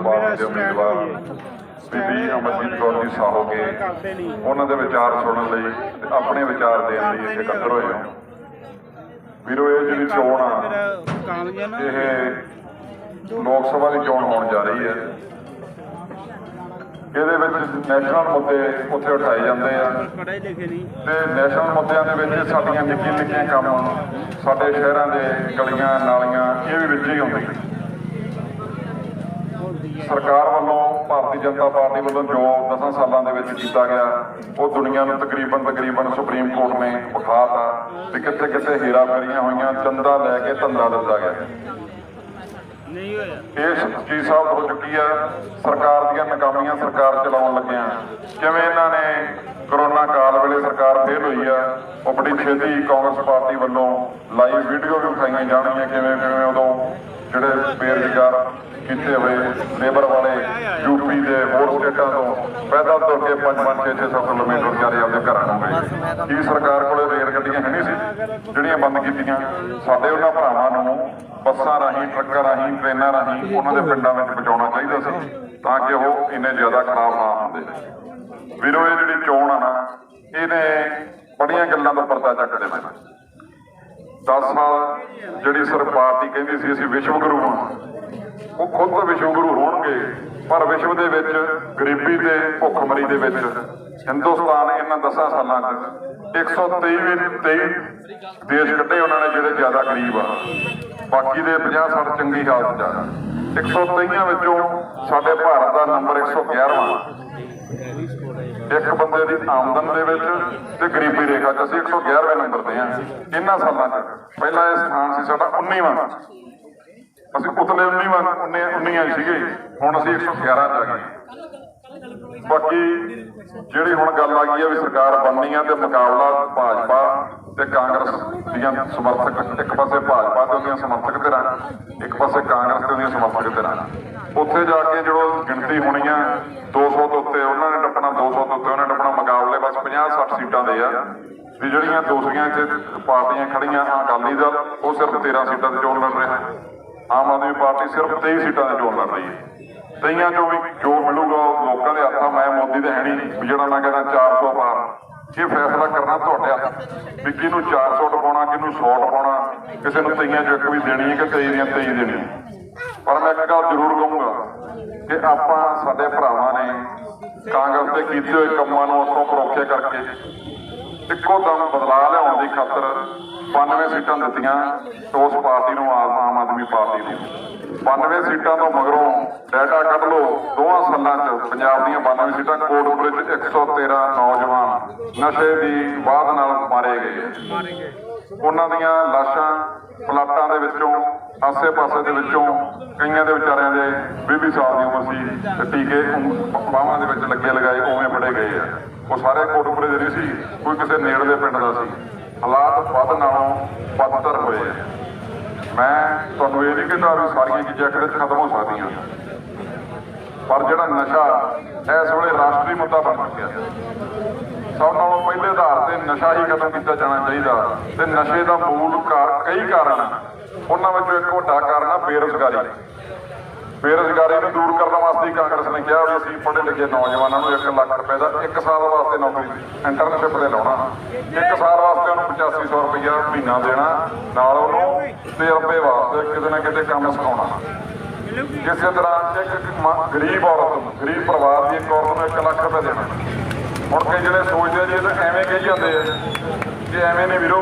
Party ਦੇ ਉਮੀਦਵਾਰ ਬੀਬੀ ਅਮਰਜੀਤ ਕੌਰ ਜੀ ਸਾਹੋਗੇ ਉਹਨਾਂ ਦੇ ਵਿਚਾਰ ਸੁਣਨ ਲਈ ਤੇ ਆਪਣੇ ਵਿਚਾਰ ਦੇਣ ਲਈ ਇੱਥੇ ਇਕੱਤਰ ਹੋਏ ਹਾਂ। ਵੀਰੋ, ਇਹ ਜਿਹੜੀ ਚੋਣ ਆ, ਇਹ ਲੋਕ ਸਭਾ ਦੀ ਚੋਣ ਹੋਣ ਜਾ ਰਹੀ ਹੈ। ਇਹਦੇ ਵਿੱਚ ਨੈਸ਼ਨਲ ਮੁੱਦੇ ਉੱਥੇ ਉਠਾਏ ਜਾਂਦੇ ਆ। ਤੇ ਨੈਸ਼ਨਲ ਮੁੱਦਿਆਂ ਦੇ ਵਿੱਚ ਸਾਡੀਆਂ ਨਿੱਕੀਆਂ ਨਿੱਕੀਆਂ ਕੰਮ ਸਾਡੇ ਸ਼ਹਿਰਾਂ ਦੇ ਗਲੀਆਂ, ਨਾਲੀਆਂ, ਇਹ ਵੀ ਵਿੱਚ ਹੀ ਹੁੰਦੀਆਂ ਸਰਕਾਰ ਵੱਲੋਂ ਭਾਰਤੀ ਜਨਤਾ ਪਾਰਟੀ ਵੱਲੋਂ ਜੋ 10 ਸਾਲਾਂ ਦੇ ਵਿੱਚ ਕੀਤਾ ਗਿਆ ਉਹ ਦੁਨੀਆ ਨੂੰ ਤਕਰੀਬਨ ਤਕਰੀਬਨ ਸੁਪਰੀਮ ਕੋਰਟ ਨੇ ਵਿਖਾਤਾ ਵੀ ਕਿੱਥੇ ਕਿੱਥੇ ਹੇਰਾਫੇਰੀਆਂ ਹੋਈਆਂ ਚੰਦਾ ਲੈ ਕੇ ਧੰਦਾ ਦਿੱਤਾ ਗਿਆ। ਨਹੀਂ ਹੋਇਆ। ਇਹ ਚੀਜ਼ ਸਾਹਿਬ ਹੋ ਚੁੱਕੀ ਆ ਸਰਕਾਰ ਦੀਆਂ ਨਾਕਾਮੀਆਂ ਸਰਕਾਰ ਚਲਾਉਣ ਲੱਗਿਆ। ਕਿਵੇਂ ਇਹਨਾਂ ਨੇ ਕਰੋਨਾ ਕਾਲ ਵੇਲੇ ਸਰਕਾਰ ਫੇਲ ਹੋਈ ਆ ਉਹ ਬੜੀ ਛੇਤੀ ਕਾਂਗਰਸ ਪਾਰਟੀ ਵੱਲੋਂ ਲਾਈਵ ਵੀਡੀਓ ਵੀ ਵਿਖਾਈਆਂ ਜਾਣਗੀਆਂ ਕਿਵੇਂ ਕਿਵੇਂ ਉਦੋਂ ਜਿਹੜੇ ਬੇਰੁਜ਼ਗਾਰ ਕੀਤੇ ਹੋਏ ਲੇਬਰ ਵਾਲੇ ਯੂਪੀ ਦੇ ਹੋਰ ਸਟੇਟਾਂ ਤੋਂ ਪੈਦਲ ਤੁਰ ਕੇ 5-5 600 ਕਿਲੋਮੀਟਰ ਵਿਚਾਰੇ ਆਪਦੇ ਘਰਾਂ ਨੂੰ ਗਏ। ਕੀ ਸਰਕਾਰ ਕੋਲੇ ਰੇਲ ਗੱਡੀਆਂ ਹੈ ਨਹੀਂ ਸੀ? ਜਿਹੜੀਆਂ ਬੰਦ ਕੀਤੀਆਂ, ਸਾਡੇ ਉਹਨਾਂ ਭਰਾਵਾਂ ਨੂੰ ਬੱਸਾਂ ਰਾਹੀਂ, ਟਰੱਕਾਂ ਰਾਹੀਂ, ਟ੍ਰੇਨਾਂ ਰਾਹੀਂ ਉਹਨਾਂ ਦੇ ਪਿੰਡਾਂ ਵਿੱਚ ਪਹੁੰਚਾਉਣਾ ਚਾਹੀਦਾ ਸੀ, ਤਾਂ ਕਿ ਉਹ ਇੰਨੇ ਜ਼ਿਆਦਾ ਖਰਾਬ ਨਾ ਹੁੰਦੇ। ਵੀਰੋ, ਇਹ ਜਿਹੜੀ ਚੋਣ ਆ ਨਾ, ਇਹਨੇ ਬੜੀਆਂ ਗੱਲਾਂ ਦਾ ਪਰਦਾ ਚੱਕ ਦੇਣਾ 10 ਸਾਲ ਜਿਹੜੀ ਸਰ ਪਾਰਟੀ ਕਹਿੰਦੀ ਸੀ ਅਸੀਂ ਵਿਸ਼ਵ ਗੁਰੂ ਹਾਂ। ਉਹ ਖੁਦ ਤਾਂ ਵਿਸ਼ਵ ਗੁਰੂ ਹੋਣਗੇ, ਪਰ ਵਿਸ਼ਵ ਦੇ ਵਿੱਚ ਗਰੀਬੀ ਤੇ ਭੁੱਖਮਰੀ ਦੇ ਵਿੱਚ ਹਿੰਦੁਸਤਾਨ ਇਹਨਾਂ 10 ਸਾਲਾਂ 'ਚ 123 ਵੀ 23 ਦੇਸ਼ ਕੱਢੇ ਉਹਨਾਂ ਨੇ ਜਿਹੜੇ ਜ਼ਿਆਦਾ ਗਰੀਬ ਆ। ਬਾਕੀ ਦੇ 50 60 ਚੰਗੀ ਹਾਲਤ 'ਚ ਆ। 123 ਵਿੱਚੋਂ ਸਾਡੇ ਭਾਰਤ ਦਾ ਨੰਬਰ 111ਵਾਂ ਇੱਕ ਬੰਦੇ ਦੀ ਆਮਦਨ ਦੇ ਵਿੱਚ ਤੇ ਗਰੀਬੀ ਰੇਖਾ 'ਚ ਅਸੀਂ 111ਵੇਂ ਨੰਬਰ ਤੇ ਆ ਇਹਨਾਂ ਸਾਲਾਂ 'ਚ? ਪਹਿਲਾ ਇਹ ਸਥਾਨ ਸੀ ਸਾਡਾ 19ਵਾਂ ਅਸੀਂ ਉਤਲੇ 19ਵਾਂ 19 ਸੀਗੇ। ਹੁਣ ਅਸੀਂ 111 ਚ ਆ ਗਏ। ਬਾਕੀ ਜਿਹੜੀ ਹੁਣ ਗੱਲ ਆ ਗਈ ਹੈ ਵੀ ਸਰਕਾਰ ਬਣਨੀ ਆ ਤੇ ਮੁਕਾਬਲਾ ਭਾਜਪਾ ਤੇ ਕਾਂਗਰਸ ਦੀਆਂ ਸਮਰਥਕ ਇੱਕ ਪਾਸੇ ਭਾਜਪਾ ਤੇ ਉਹਦੀਆਂ ਸਮਰਥਕ ਧਿਰਾਂ, ਇੱਕ ਪਾਸੇ ਕਾਂਗਰਸ ਤੇ ਉਹਦੀਆਂ ਸਮਰਥਕ ਧਿਰਾਂ। ਉੱਥੇ ਜਾ ਕੇ ਜਦੋਂ ਗਿਣਤੀ ਹੋਣੀ ਆ 200 ਤੋਂ ਉੱਤੇ ਉਹਨਾਂ ਨੇ ਟੱਪਣਾ 200 ਤੋਂ ਉੱਤੇ ਉਹਨਾਂ ਨੇ ਟੱਪਣਾ ਮੁਕਾਬਲੇ ਬਸ 50 60 ਸੀਟਾਂ ਦੇ ਆ, ਵੀ ਜਿਹੜੀਆਂ ਦੂਸਰੀਆਂ ਇੱਥੇ ਪਾਰਟੀਆਂ ਖੜੀਆਂ ਆ ਅਕਾਲੀ ਦਲ, ਉਹ ਸਿਰਫ 13 ਸੀਟਾਂ ਤੇ ਚੋਣ ਲੜ ਰਿਹਾ ਆਮ ਆਦਮੀ ਪਾਰਟੀ ਸਿਰਫ 23 ਸੀਟਾਂ ਤੇ ਚੋਣ ਲੜ ਰਹੀ ਹੈ। ਤਈਆਂ ਚੋਂ ਵੀ ਜੋ ਮਿਲੂਗਾ ਉਹ ਲੋਕਾਂ ਦੇ ਹੱਥਾਂ, ਮੈਂ ਮੋਦੀ ਦੇ ਹੈ ਨਹੀਂ ਜਿਹੜਾ ਮੈਂ ਕਹਿੰਦਾ 400 ਪਾਰ। ਇਹ ਫੈਸਲਾ ਕਰਨਾ ਤੁਹਾਡੇ ਹੱਥ, ਵੀ ਕਿਹਨੂੰ 400 ਟਪਾਉਣਾ, ਕਿਹਨੂੰ 100 ਟਪਾਉਣਾ, ਕਿਸੇ ਨੂੰ ਤਈਆਂ ਚੋਂ ਇੱਕ ਵੀ ਦੇਣੀ ਹੈ ਕਿ 23 ਦੀਆਂ 23 ਦੇਣੀ ਪਰ ਮੈਂ ਇੱਕ ਗੱਲ ਜ਼ਰੂਰ ਕਹੂੰਗਾ ਕਿ ਆਪਾਂ ਸਾਡੇ ਭਰਾਵਾਂ ਨੇ ਕਾਂਗਰਸ ਦੇ ਕੀਤੇ ਹੋਏ ਕੰਮਾਂ ਨੂੰ ਅੱਖੋਂ ਪਰੋਖੇ ਕਰਕੇ ਇੱਕੋ ਦਮ ਬਦਲਾਅ ਲਿਆਉਣ ਦੀ ਖਾਤਰ 92 ਸੀਟਾਂ ਦਿੱਤੀਆਂ ਉਸ ਪਾਰਟੀ ਨੂੰ ਆਮ ਆਦਮੀ ਪਾਰਟੀ ਨੂੰ 92 ਸੀਟਾਂ ਤੋਂ ਮਗਰੋਂ ਡਾਟਾ ਕੱਢ ਲਓ, ਦੋਹਾਂ ਸਾਲਾਂ 'ਚ ਪੰਜਾਬ ਦੀਆਂ 92 ਸੀਟਾਂ ਕੋਟਪੁਰੇ 'ਚ 113 ਨੌਜਵਾਨ ਨਸ਼ੇ ਦੀ ਬਾਧ ਨਾਲ ਮਾਰੇ ਗਏ। ਉਹਨਾਂ ਦੀਆਂ ਲਾਸ਼ਾਂ ਪਲਾਟਾਂ ਦੇ ਵਿੱਚੋਂ ਆਸੇ-ਪਾਸੇ ਦੇ ਵਿੱਚੋਂ ਕਈਆਂ ਦੇ ਵਿਚਾਰਿਆਂ ਦੇ 20 ਸਾਲ ਦੀ ਉਮਰ ਸੀ ਤੇ ਟੀਕੇ ਬਾਹਾਂ ਦੇ ਵਿੱਚ ਲੱਗੇ ਲਗਾਏ, ਉਵੇਂ ਫੜੇ ਗਏ ਆ। ਉਹ ਸਾਰੇ ਕੋਟਪੁਰੇ ਦੇ ਨਹੀਂ ਸੀ, ਕੋਈ ਕਿਸੇ ਨੇੜਲੇ ਪਿੰਡ ਦਾ ਸੀ। ਹਾਲਾਤ ਵੱਧ ਨਾਲੋਂ ਬਦਤਰ ਹੋਏ ਆ। ਮੈਂ ਤੁਹਾਨੂੰ ਇਹ ਨਹੀਂ ਕਹਿੰਦਾ ਵੀ ਸਾਰੀਆਂ ਚੀਜ਼ਾਂ ਕਿਤੇ ਖਤਮ ਹੋ ਸਕਦੀਆਂ। ਪਰ ਜਿਹੜਾ ਨਸ਼ਾ ਇਸ ਵੇਲੇ ਰਾਸ਼ਟਰੀ ਮੁੱਦਾ ਬਣ ਚੁੱਕਿਆ। ਸਭ ਨਾਲੋਂ ਪਹਿਲੇ ਆਧਾਰ ਤੇ ਨਸ਼ਾ ਹੀ ਖਤਮ ਕੀਤਾ ਜਾਣਾ ਚਾਹੀਦਾ। ਤੇ ਨਸ਼ੇ ਦਾ ਮੂਲ ਕਾਰ ਕਈ ਕਾਰਨ ਹਨ। ਉਹਨਾਂ ਵਿੱਚੋਂ ਇੱਕ ਵੱਡਾ ਕਾਰਨ ਆ ਬੇਰੁਜ਼ਗਾਰੀ। ਬੇਰੁਜ਼ਗਾਰੀ ਨੂੰ ਦੂਰ ਕਰਨ ਵਾਸਤੇ ਕਾਂਗਰਸ ਨੇ ਕਿਹਾ ਵੀ ਅਸੀਂ ਪੜ੍ਹੇ ਲਿਖੇ ਨੌਜਵਾਨਾਂ ਨੂੰ 1 ਲੱਖ ਰੁਪਏ ਦਾ 1 ਸਾਲ ਵਾਸਤੇ ਨੌਕਰੀ ਇੰਟਰਨਸ਼ਿਪ ਤੇ ਲਾਉਣਾ। 1 ਸਾਲ ਵਾਸਤੇ ਉਹਨੂੰ 8500 ਰੁਪਇਆ ਮਹੀਨਾ ਦੇਣਾ, ਨਾਲ ਉਹਨੂੰ ਤਜਰਬੇ ਵਾਸਤੇ ਕਿਤੇ ਨਾ ਕਿਤੇ ਕੰਮ ਸਿਖਾਉਣਾ। ਕਿਸੇ ਤਰ੍ਹਾਂ ਇੱਕ ਗਰੀਬ ਔਰਤ ਨੂੰ, ਗਰੀਬ ਪਰਿਵਾਰ ਦੀ ਇੱਕ ਔਰਤ ਨੂੰ 1 ਲੱਖ ਰੁਪਏ ਦੇਣਾ। ਹੁਣ ਕਈ ਜਿਹੜੇ ਸੋਚਦੇ ਜੀ ਇਹ ਤਾਂ ਐਵੇਂ ਕਹੀ ਜਾਂਦੇ ਆ ਕਿ ਐਵੇਂ ਨੇ ਵੀਰੋ।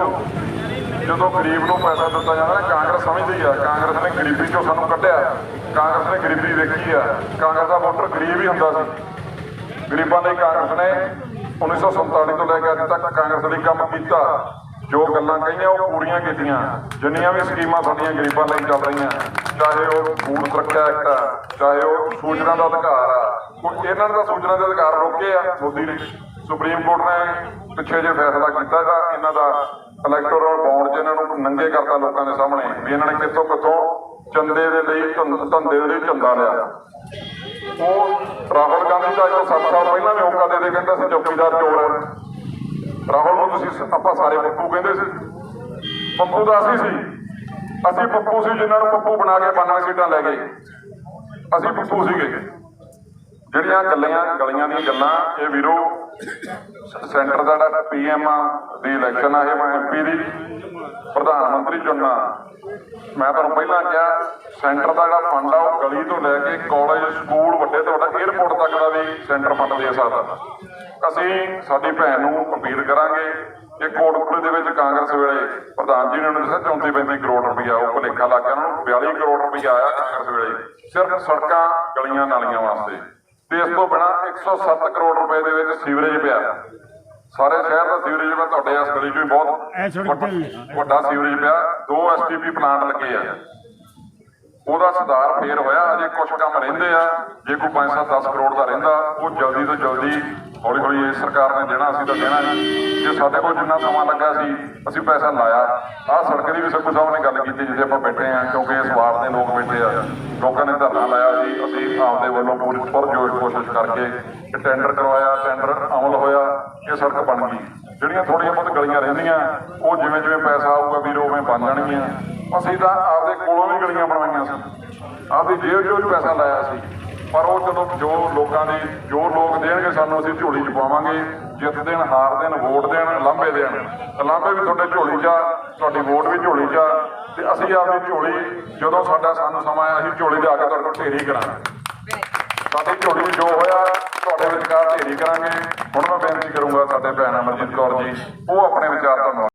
ਜਦੋਂ ਗਰੀਬ ਨੂੰ ਪੈਸਾ ਦਿੱਤਾ ਜਾਂਦਾ ਕਾਂਗਰਸ ਸਮਝਦੀ ਆ, ਕਾਂਗਰਸ ਨੇ ਗਰੀਬੀ ਚੋਂ ਸਾਨੂੰ ਕੱਢਿਆ। ਕਾਂਗਰਸ ਨੇ ਗਰੀਬੀ ਵੇਖੀ ਆ। ਕਾਂਗਰਸ ਦਾ ਵੋਟਰ ਗਰੀਬ ਹੀ ਹੁੰਦਾ ਸੀ। ਗਰੀਬਾਂ ਲਈ ਕਾਂਗਰਸ ਨੇ 1947 ਤੋਂ ਲੈ ਕੇ ਅੱਜ ਤੱਕ ਕਾਂਗਰਸ ਲਈ ਕੰਮ ਕੀਤਾ। ਜੋ ਗੱਲਾਂ ਕਹੀਆਂ, ਉਹ ਪੂਰੀਆਂ ਕੀਤੀਆਂ। ਜਿੰਨੀਆਂ ਵੀ ਸਕੀਮਾਂ ਸਾਡੀਆਂ ਗਰੀਬਾਂ ਲਈ ਚੱਲ ਰਹੀਆਂ, ਚਾਹੇ ਉਹ ਫੂਡ ਸੁਰੱਖਿਆ ਐਕਟ ਆ, ਚਾਹੇ ਉਹ ਸੂਚਨਾ ਦਾ ਅਧਿਕਾਰ ਆ। ਕੋਈ ਇਹਨਾਂ ਦਾ ਸੂਚਨਾ ਦੇ ਅਧਿਕਾਰ ਰੋਕੇ ਆ, ਮੋਦੀ ਨੇ। ਸੁਪਰੀਮ ਕੋਰਟ ਨੇ ਪਿੱਛੇ ਜੇ ਫੈਸਲਾ ਕੀਤਾ ਦਾ ਇਹਨਾਂ ਦਾ ਇਲੈਕਟੋਰਲ ਬੌਂਡ ਜਿਹਨਾਂ ਨੂੰ ਨੰਗੇ ਕਰਤਾ ਲੋਕਾਂ ਦੇ ਸਾਹਮਣੇ, ਵੀ ਇਹਨਾਂ ਨੇ ਕਿੱਥੋਂ ਕਿੱਥੋਂ ਚੰਦੇ ਦੇ ਲਈ ਧੰਦੇ ਦੇ ਲਈ ਚੰਦਾ ਲਿਆ। ਉਹ ਰਾਹੁਲ ਗਾਂਧੀ ਦਾ ਜੋ 7 ਸਾਲ ਪਹਿਲਾਂ ਵੀ ਮੌਕਾ ਦੇ ਦੇ ਕਹਿੰਦਾ ਸੀ ਚੌਕੀਦਾਰ ਚੋਰ ਹੈ। ਰਾਹੁਲ ਨੂੰ ਤੁਸੀਂ ਆਪਾਂ ਸਾਰੇ ਪੱਪੂ ਕਹਿੰਦੇ ਸੀ। ਪੱਪੂ ਦਾ ਅਸੀਂ ਸੀ। ਅਸੀਂ ਪੱਪੂ ਸੀ ਜਿਨ੍ਹਾਂ ਨੂੰ ਪੱਪੂ ਬਣਾ ਕੇ 92 ਸੀਟਾਂ ਲੈ ਗਏ। ਅਸੀਂ ਪੱਪੂ ਸੀਗੇ। ਜਿਹੜੀਆਂ ਗੱਲਾਂ ਗਲੀਆਂ ਦੀਆਂ ਗੱਲਾਂ, ਇਹ ਵੀਰੋ, ਸੈਂਟਰ ਦਾ ਜਿਹੜਾ ਪੀਐਮ ਦੀ ਇਲੈਕਸ਼ਨ ਆ, ਇਹ ਮੈਂ ਐਮਪੀ ਦੀ ਪ੍ਰਧਾਨ ਮੰਤਰੀ ਚੁਣਨਾ। ਮੈਂ ਤੁਹਾਨੂੰ ਪਹਿਲਾਂ ਕਿਹਾ, ਸੈਂਟਰ ਦਾ ਜਿਹੜਾ ਫੰਡ ਆ, ਉਹ ਗਲੀ ਤੋਂ ਲੈ ਕੇ ਕਾਲਜ ਸਕੂਲ ਵੱਡੇ ਤੋਂ ਵੱਡਾ 에ਅਰਪੋਰਟ ਤੱਕ ਦਾ ਵੀ ਸੈਂਟਰ ਫੰਡ ਦੇ ਸਕਦਾ ਅਸੀਂ, ਸਾਡੀ ਭੈਣ ਨੂੰ ਅਪੀਲ ਕਰਾਂਗੇ ਕਿ ਕੋਟਕਪੁਰੇ ਦੇ ਵਿੱਚ ਕਾਂਗਰਸ ਵੇਲੇ ਪ੍ਰਧਾਨ ਜੀ ਨੇ ਉਹਨੂੰ ਦੱਸਿਆ 34 35 ਕਰੋੜ ਰੁਪਇਆ ਉਹ ਭੁਲੇਖਾ ਲੱਗ ਗਿਆ ਉਹਨਾਂ ਨੂੰ 42 ਕਰੋੜ ਰੁਪਇਆ ਆਇਆ ਕਾਂਗਰਸ ਵੇਲੇ, ਸਿਰਫ ਸੜਕਾਂ ਗਲੀਆਂ ਨਾਲੀਆਂ ਵਾਸਤੇ। ਤੇ ਇਸ ਤੋਂ ਬਿਨਾ 107 ਕਰੋੜ ਰੁਪਏ ਦੇ ਵਿੱਚ ਸੀਵਰੇਜ ਪਿਆ। ਸਾਰੇ ਸ਼ਹਿਰ ਦਾ ਸੀਵਰੇਜ ਮੈਂ ਤੁਹਾਡੇ ਇਸ ਗਲੀ 'ਚੋਂ ਇਹ ਬਹੁਤ। ਵੱਡਾ ਸੀਵਰੇਜ ਪਿਆ। ਦੋ ਐਸਟੀਪੀ ਪਲਾਂਟ ਲੱਗੇ ਆ। ਉਹਦਾ ਸੁਧਾਰ ਫੇਰ ਹੋਇਆ। ਅਜੇ ਕੁਝ ਕੰਮ ਰਹਿੰਦੇ ਆ। ਜੇ ਕੋਈ 5-7 10 ਕਰੋੜ ਦਾ ਰਹਿੰਦਾ ਉਹ ਜਲਦੀ ਤੋਂ ਜਲਦੀ ਹੌਲੀ ਹੌਲੀ ਇਸ ਸਰਕਾਰ ਨੇ ਦੇਣਾ ਸੀ ਤਾਂ ਦੇਣਾ ਨਹੀਂ ਜੇ ਸਾਡੇ ਕੋਲ ਜਿੰਨਾ ਸਮਾਂ ਲੱਗਾ ਸੀ, ਅਸੀਂ ਪੈਸਾ ਲਾਇਆ। ਆਹ ਸੜਕ ਦੀ ਵੀ ਸੱਕੂ ਸਾਹਿਬ ਨੇ ਗੱਲ ਕੀਤੀ, ਜਿੱਥੇ ਆਪਾਂ ਬੈਠੇ ਆ ਕਿਉਂਕਿ ਇਸ ਵਾਰ ਦੇ ਲੋਕ ਬੈਠੇ ਆ। ਲੋਕਾਂ ਨੇ ਧਰਨਾ ਲਾਇਆ ਸੀ, ਅਸੀਂ ਆਪਦੇ ਵੱਲੋਂ ਪੂਰੀ ਪੁਰਜੋਸ਼ ਕੋਸ਼ਿਸ਼ ਕਰਕੇ ਇਹ ਟੈਂਡਰ ਕਰਵਾਇਆ ਟੈਂਡਰ ਅਮਲ ਹੋਇਆ, ਇਹ ਸੜਕ ਬਣ ਗਈ। ਜਿਹੜੀਆਂ ਥੋੜੀਆਂ ਬਹੁਤ ਗਲੀਆਂ ਰਹਿੰਦੀਆਂ, ਉਹ ਜਿਵੇਂ ਜਿਵੇਂ ਪੈਸਾ ਆਊਗਾ ਵੀਰੋ, ਉਵੇਂ ਬਣ ਜਾਣਗੀਆਂ। ਅਸੀਂ ਤਾਂ ਆਪਦੇ ਕੋਲੋਂ ਵੀ ਗਲੀਆਂ ਬਣਵਾਈਆਂ ਸੀ। ਆਪਦੀ ਜੇਬ ਚੋਂ ਵੀ ਪੈਸਾ ਲਾਇਆ ਸੀ। ਪਰ ਉਹ ਜਦੋਂ ਜੋ ਲੋਕਾਂ ਦੀ, ਜੋ ਲੋਕ ਦੇਣਗੇ ਸਾਨੂੰ, ਅਸੀਂ ਝੋਲੀ ਚ ਪਾਵਾਂਗੇ। ਜਿੱਤ ਦੇਣ, ਹਾਰ ਦੇਣ, ਵੋਟ ਦੇਣ, ਲਾਂਭੇ ਦੇਣ। ਲਾਂਭੇ ਵੀ ਤੁਹਾਡੇ ਝੋਲੀ 'ਚ ਆ, ਤੁਹਾਡੀ ਵੋਟ ਵੀ ਝੋਲੀ 'ਚ ਆ। ਤੇ ਅਸੀਂ ਆਪਦੀ ਝੋਲੀ, ਜਦੋਂ ਸਾਡਾ ਸਾਨੂੰ ਸਮਾਂ ਆਇਆ, ਅਸੀਂ ਝੋਲੀ ਲਿਆ ਕੇ ਤੁਹਾਡੇ ਕੋਲ ਢੇਰੀ ਕਰਾਂਗੇ। ਸਾਡੀ ਝੋਲੀ ਜੋ ਹੋਇਆ, ਤੁਹਾਡੇ ਵਿਚਕਾਰ ਢੇਰੀ ਕਰਾਂਗੇ। ਹੁਣ ਮੈਂ ਬੇਨਤੀ ਕਰੂੰਗਾ ਸਾਡੇ ਭੈਣ ਅਮਰਜੀਤ ਕੌਰ ਜੀ, ਉਹ ਆਪਣੇ ਵਿਚਾਰ ਤੁਹਾਨੂੰ